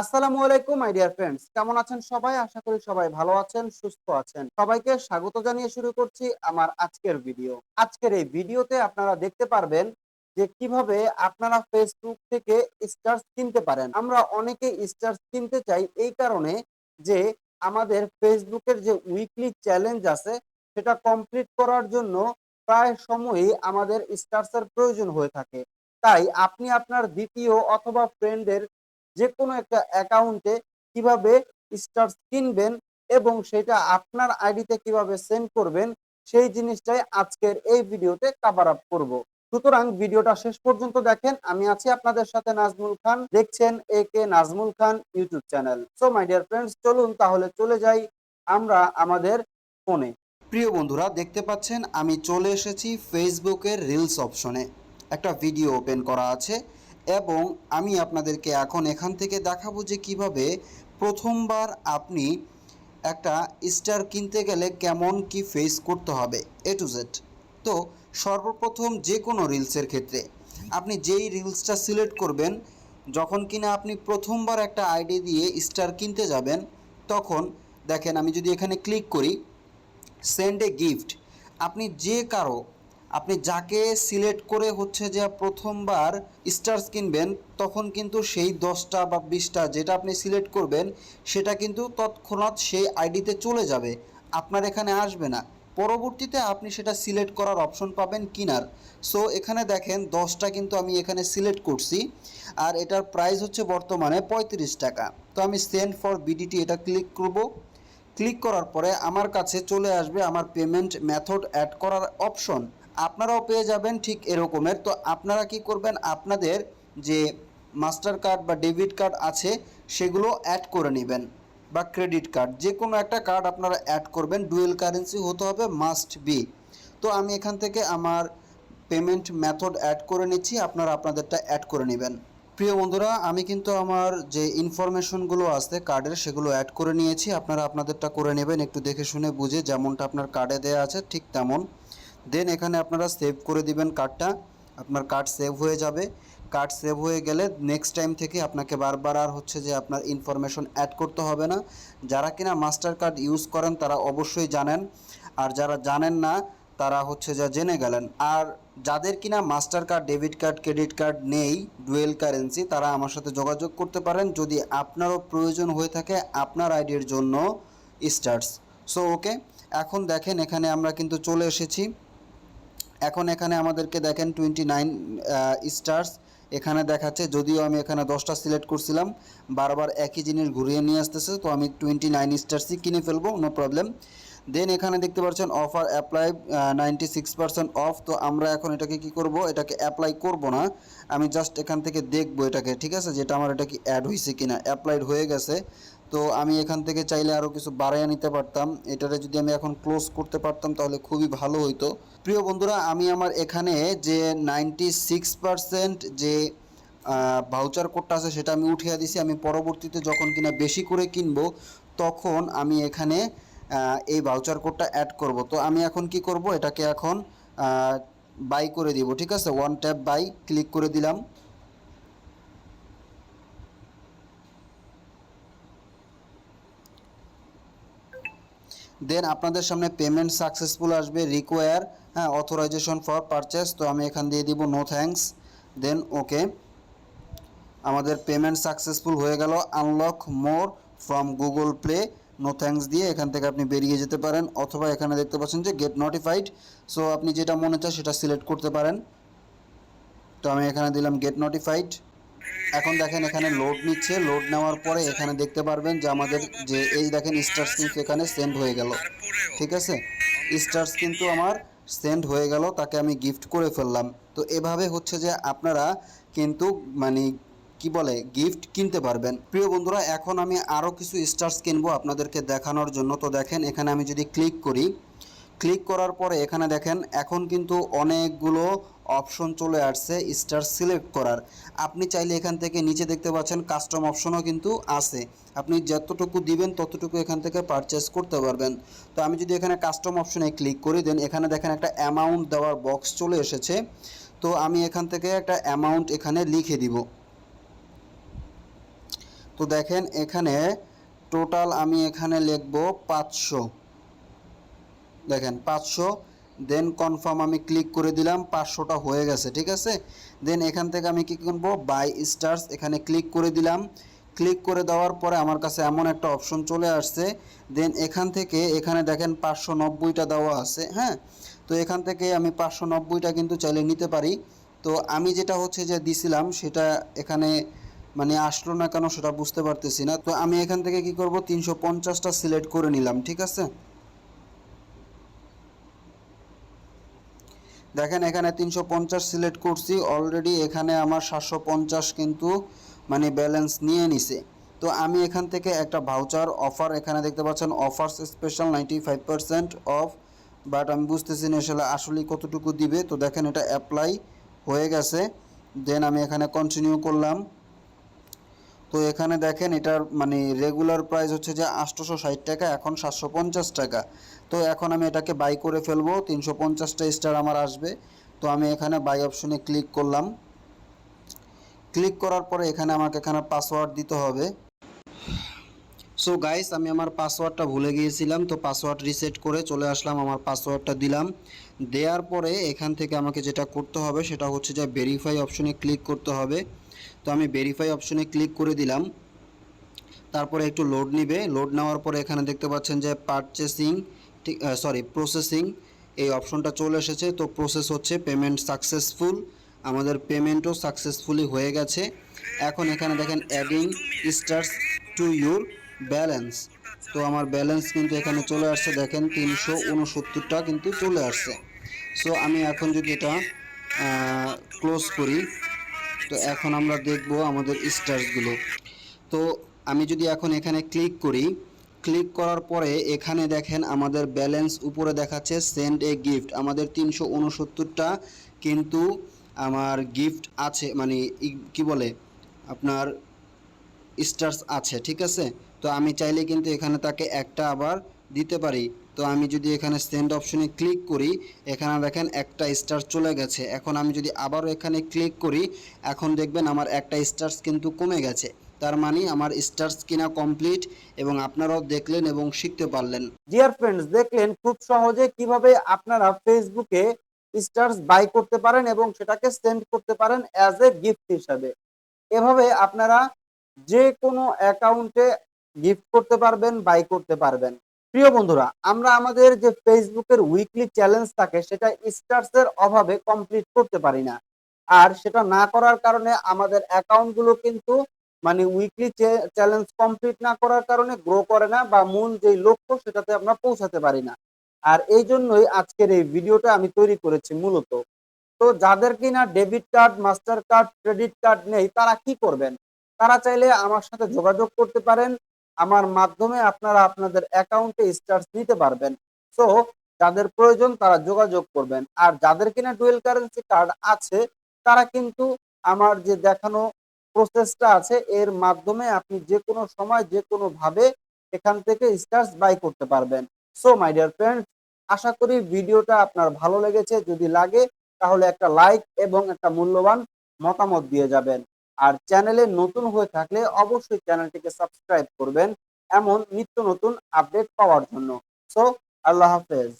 আসসালামু আলাইকুম মাই dear friends কেমন আছেন সবাই? আশা করি সবাই ভালো আছেন, সুস্থ আছেন। সবাইকে স্বাগত জানিয়ে শুরু করছি আমার আজকের ভিডিও আজকের এই ভিডিওতে আপনারা দেখতে পারবেন যে কীভাবে আপনারা ফেসবুক থেকে স্টার্স কিনতে পারেন। আমরা অনেকে স্টার্স কিনতে চাই এই কারণে যে আমাদের ফেসবুকের যে উইকলি চ্যালেঞ্জ আছে, সেটা কমপ্লিট করার জন্য প্রায় সময়ই আমাদের স্টার্সের প্রয়োজন হয়ে থাকে। তাই আপনি আপনার দ্বিতীয় অথবা ফ্রেন্ডের যে কোনো একটা অ্যাকাউন্টে কীভাবে স্টার্স কিনবেন এবং সেটা আপনার আইডিতে কীভাবে সেন্ড করবেন, সেই জিনিসটাই আজকের এই ভিডিওতে কাভার আপ করব। সুতরাং ভিডিওটা শেষ পর্যন্ত দেখেন। আমি আছি আপনাদের সাথে নাজমুল খান। দেখছেন A K Nazmul Khan YouTube channel so my dear friends চলুন তাহলে চলে যাই আমরা আমাদের ফোনে প্রিয় বন্ধুরা, দেখতে পাচ্ছেন আমি চলে এসেছি ফেসবুকের রিলস অপশনে একটা ভিডিও ওপেন করা আছে। এবং আমি আপনাদেরকে এখন এখান থেকে দেখাবো যে কীভাবে প্রথমবার আপনি একটা স্টার কিনতে গেলে কেমন কি ফেস করতে হবে এ টু জেড তো সর্বপ্রথম যে কোনো রিলসের ক্ষেত্রে, আপনি যেই রিলসটা সিলেক্ট করবেন, যখন কিনা আপনি প্রথমবার একটা আইডি দিয়ে স্টার কিনতে যাবেন, তখন দেখেন আমি যদি এখানে ক্লিক করি সেন্ড এ গিফট আপনি যে কারও আপনি যাকে সিলেক্ট করে হচ্ছে যে প্রথমবার স্টার্স কিনবেন, তখন কিন্তু সেই দশটা বা বিশটা যেটা আপনি সিলেক্ট করবেন, সেটা কিন্তু তৎক্ষণাৎ সেই আইডিতে চলে যাবে। আপনার এখানে আসবে না। পরবর্তীতে আপনি সেটা সিলেক্ট করার অপশন পাবেন কিনার। সো, এখানে দেখেন দশটা কিন্তু আমি এখানে সিলেক্ট করছি। আর এটার প্রাইস হচ্ছে বর্তমানে পঁয়ত্রিশ টাকা। তো আমি সেন্ড ফর বিডিটি এটা ক্লিক করব। ক্লিক করার পরে আমার কাছে চলে আসবে আমার পেমেন্ট মেথড অ্যাড করার অপশন। আপনারাও পেয়ে যাবেন ঠিক এরকমের। তো আপনারা কি করবেন? আপনাদের যে মাস্টার কার্ড বা ডেবিট কার্ড আছে, সেগুলো অ্যাড করে নেবেন বা ক্রেডিট কার্ড। যে কোনো একটা কার্ড আপনারা অ্যাড করবেন ডুয়েল কারেন্সি হতে হবে মাস্ট বি তো আমি এখান থেকে আমার পেমেন্ট মেথড অ্যাড করে নিচ্ছি, আপনারা আপনাদেরটা অ্যাড করে নেবেন। প্রিয় বন্ধুরা, আমি কিন্তু আমার যে ইনফরমেশনগুলো আছে কার্ডের সেগুলো অ্যাড করে নিয়েছি। আপনারা আপনাদেরটা করে নেবেন, একটু দেখে শুনে বুঝে যেমনটা আপনার কার্ডে দেওয়া আছে, ঠিক তেমন। দেন এখানে আপনারা সেভ করে দিবেন কার্ডটা আপনার কার্ড সেভ হয়ে যাবে। কার্ড সেভ হয়ে গেলে নেক্সট টাইম থেকে আপনাকে বারবার আর হচ্ছে যে আপনার ইনফরমেশন অ্যাড করতে হবে না। যারা কিনা মাস্টার কার্ড ইউজ করেন, তারা অবশ্যই জানেন। আর যারা জানেন না, তারা হচ্ছে যা জেনে গেলেন। আর যাদের কিনা master card debit card credit card নেই ডুয়েল কারেন্সি তারা আমার সাথে যোগাযোগ করতে পারেন। যদি আপনারও প্রয়োজন হয়ে থাকে, আপনার আইডির জন্য স্টার্স সো ওকে এখন দেখেন এখানে আমরা কিন্তু চলে এসেছি। এখন এখানে আমাদেরকে দেখেন টোয়েন্টি নাইন স্টার্স এখানে দেখাচ্ছে, যদিও আমি এখানে দশটা সিলেক্ট করছিলাম, বারবার একই জিনিস ঘুরিয়ে নিয়ে আসতেছে, তো আমি টোয়েন্টি নাইন স্টার্সই কিনে ফেলব নো প্রবলেম দেন এখানে দেখতে পাচ্ছেন offer apply ninety six percent off তো আমরা এখন এটাকে কি করব? এটাকে অ্যাপ্লাই করব না। আমি জাস্ট এখান থেকে দেখব এটাকে, ঠিক আছে? যেটা আমার এটা কি অ্যাড হয়েছে কিনা অ্যাপ্লাইড হয়ে গেছে। তো আমি এখান থেকে চাইলে আরও কিছু বাড়াইয়া নিতে পারতাম। এটারে যদি আমি এখন ক্লোজ করতে পারতাম, তাহলে খুবই ভালো হইতো। প্রিয় বন্ধুরা, আমি আমার এখানে যে নাইনটি সিক্স যে ভাউচার কোডটা আছে, সেটা আমি উঠিয়ে দিছি। আমি পরবর্তীতে যখন কিনা বেশি করে কিনবো, তখন আমি এখানে এই ভাউচার কোডটা অ্যাড করব। তো আমি এখন কি করব, এটাকে এখন বাই করে দিব, ঠিক আছে? ওয়ান ট্যাপ বাই ক্লিক করে দিলাম। দেন আপনাদের সামনে পেমেন্ট সাকসেসফুল আসবে রিকোয়ার হ্যাঁ অথরাইজেশন ফর পারচেস তো আমি এখান দিয়ে দিব নো থ্যাঙ্কস দেন ওকে আমাদের পেমেন্ট সাকসেসফুল হয়ে গেল unlock more from Google Play no thanks দিয়ে এখান থেকে আপনি বেরিয়ে যেতে পারেন, অথবা এখানে দেখতে পাচ্ছেন যে গেট নোটিফাইড সো আপনি যেটা মনে চায় সেটা সিলেক্ট করতে পারেন, তো আমি এখানে দিলাম গেট নোটিফাইড এখন দেখেন এখানে লোড নিচ্ছে। লোড নেওয়ার পরে এখানে দেখতে পারবেন যে আমাদের যে এই দেখেন স্টার্স কিন্তু এখানে সেন্ড হয়ে গেল। ঠিক আছে? স্টার্স কিন্তু আমার সেন্ড হয়ে গেল, তাকে আমি গিফট করে ফেললাম। তো এভাবে হচ্ছে যে আপনারা কিন্তু মানে কি বলে গিফট কিনতে পারবেন। প্রিয় বন্ধুরা, এখন আমি আরও কিছু স্টার্স কিনবো আপনাদেরকে দেখানোর জন্য। তো দেখেন, এখানে আমি যদি ক্লিক করি ক্লিক করার পরে এখানে দেখেন এখন কিন্তু অনেকগুলো অপশন চলে আসছে, স্টার সিলেক্ট করার। আপনি চাইলে এখান থেকে নিচে দেখতে পাচ্ছেন কাস্টম অপশনও কিন্তু আছে। আপনি যতটুকু দিবেন ততটুকু এখান থেকে পারচেস করতে পারবেন। তো আমি যদি এখানে কাস্টম অপশনে ক্লিক করি দেন এখানে দেখেন একটা অ্যামাউন্ট দেওয়ার বক্স চলে এসেছে। তো আমি এখান থেকে একটা অ্যামাউন্ট এখানে লিখে দিব। তো দেখেন এখানে টোটাল আমি এখানে লিখব পাঁচশো। দেখেন পাঁচশো দেন কনফার্ম আমি ক্লিক করে দিলাম, পাঁচশোটা হয়ে গেছে, ঠিক আছে? দেন এখান থেকে আমি কি করব? বাই স্টার্স এখানে ক্লিক করে দিলাম। ক্লিক করে দেওয়ার পরে আমার কাছে এমন একটা অপশন চলে আসছে। দেন এখান থেকে, এখানে দেখেন পাঁচশো নব্বইটা দেওয়া আছে হ্যাঁ? তো এখান থেকে আমি পাঁচশো নব্বইটা কিন্তু চাইলে নিতে পারি। তো আমি যেটা হচ্ছে যে দিছিলাম, সেটা এখানে মানে আসলো না কেন সেটা বুঝতে পারতেছি না। তো আমি এখান থেকে কি করব? তিনশো পঞ্চাশটা সিলেক্ট করে নিলাম, ঠিক আছে? দেখেন, এখানে তিনশো পঞ্চাশ সিলেক্ট করছি। অলরেডি এখানে আমার সাতশো পঞ্চাশ কিন্তু মানে ব্যালেন্স নিয়ে নিছে। তো আমি এখান থেকে একটা ভাউচার অফার এখানে দেখতে পাচ্ছেন offers special ninety five percent off but আমি বুঝতেছি না আসলে আসলে কতটুকু দিবে। তো দেখেন, এটা অ্যাপ্লাই হয়ে গেছে। দেন আমি এখানে কন্টিনিউ করলাম। তো এখানে দেখেন, এটার মানে রেগুলার প্রাইস হচ্ছে যে আটশোশো ষাট টাকা, এখন সাতশো পঞ্চাশ টাকা। তো এখন আমি এটাকে বাই করে ফেলব। তিনশো পঞ্চাশটা স্টার আমার আসবে। তো আমি এখানে বাই অপশনে ক্লিক করলাম। ক্লিক করার পরে এখানে আমাকে এখানে পাসওয়ার্ড দিতে হবে। সো গাইস আমি আমার পাসওয়ার্ডটা ভুলে গিয়েছিলাম। তো পাসওয়ার্ড রিসেট করে চলে আসলাম, আমার পাসওয়ার্ডটা দিলাম। দেওয়ার পরে এখান থেকে আমাকে যেটা করতে হবে, সেটা হচ্ছে যে ভেরিফাই অপশনে ক্লিক করতে হবে। তো আমি ভেরিফাই অপশনে ক্লিক করে দিলাম। তারপরে একটু লোড নিবে। লোড নেওয়ার পরে এখানে দেখতে পাচ্ছেন যে পারচেসিং ঠিক সরি প্রসেসিং এই অপশনটা চলে এসেছে। তো প্রসেস হচ্ছে পেমেন্ট সাকসেসফুল আমাদের পেমেন্টও সাকসেসফুলি হয়ে গেছে। এখন এখানে দেখেন adding stars to your balance তো আমার ব্যালেন্স কিন্তু এখানে চলে আসছে, দেখেন তিনশো উনসত্তরটা কিন্তু চলে আসছে। সো আমি এখন যদি এটা ক্লোজ করি, তো এখন আমরা দেখব আমাদের স্টার্সগুলো তো আমি যদি এখন এখানে ক্লিক করি ক্লিক করার পরে এখানে দেখেন আমাদের ব্যালেন্স উপরে দেখাচ্ছে সেন্ড এ গিফট। আমাদের তিনশো উনসত্তরটা কিন্তু আমার গিফট আছে মানে কি বলে, আপনার স্টার্স আছে, ঠিক আছে? তো আমি চাইলে কিন্তু এখানে তাকে একটা আবার দিতে পারি। তো আমি যদি এখানে সেন্ড অপশনে ক্লিক করি, এখানে দেখেন একটা স্টার চলে গেছে। এখন আমি যদি আবারও এখানে ক্লিক করি, এখন দেখবেন আমার একটা স্টার্স কিন্তু কমে গেছে। তার মানে আমার স্টার্স কিনা কমপ্লিট এবং আপনারাও দেখলেন এবং শিখতে পারলেন। ডিয়ার ফ্রেন্ডস দেখলেন খুব সহজে কীভাবে আপনারা ফেসবুকে স্টার্স বাই করতে পারেন এবং সেটাকে সেন্ড করতে পারেন অ্যাজ এ গিফট হিসাবে। এভাবে আপনারা যে কোনো অ্যাকাউন্টে গিফট করতে পারবেন বাই করতে পারবেন। প্রিয় বন্ধুরা, আমরা আমাদের যে ফেসবুকের উইকলি চ্যালেঞ্জ থাকে, সেটা স্টার্স এর অভাবে কমপ্লিট করতে পারি না। আর সেটা না করার কারণে আমাদের অ্যাকাউন্টগুলো কিন্তু মানে উইকলি চ্যালেঞ্জ কমপ্লিট না করার কারণে গ্রো করে না বা মূল যে লক্ষ্য, সেটাতে আমরা পৌঁছাতে পারি না। আর এই জন্যই আজকের এই ভিডিওটা আমি তৈরি করেছি মূলত। তো যাদের কিনা debit card master card credit card নেই, তারা কি করবেন? তারা চাইলে আমার সাথে যোগাযোগ করতে পারেন। আমার মাধ্যমে আপনারা আপনাদের অ্যাকাউন্টে স্টার্স নিতে পারবেন। সো যাদের প্রয়োজন তারা যোগাযোগ করবেন। আর যাদের কিনা ডুয়েল কারেন্সি কার্ড আছে, তারা কিন্তু আমার যে দেখানো প্রসেসটা আছে, এর মাধ্যমে আপনি যে কোনো সময় যে কোনো ভাবে এখান থেকে স্টার্স বাই করতে পারবেন। সো মাই ডিয়ার ফ্রেন্ডস আশা করি ভিডিওটা আপনার ভালো লেগেছে। যদি লাগে, তাহলে একটা লাইক এবং একটা মূল্যবান মতামত দিয়ে যাবেন। আর চ্যানেলে নতুন হয়ে থাকলে অবশ্যই চ্যানেলটিকে সাবস্ক্রাইব করবেন এমন নিত্য নতুন আপডেট পাওয়ার জন্য। সো, আল্লাহ হাফেজ।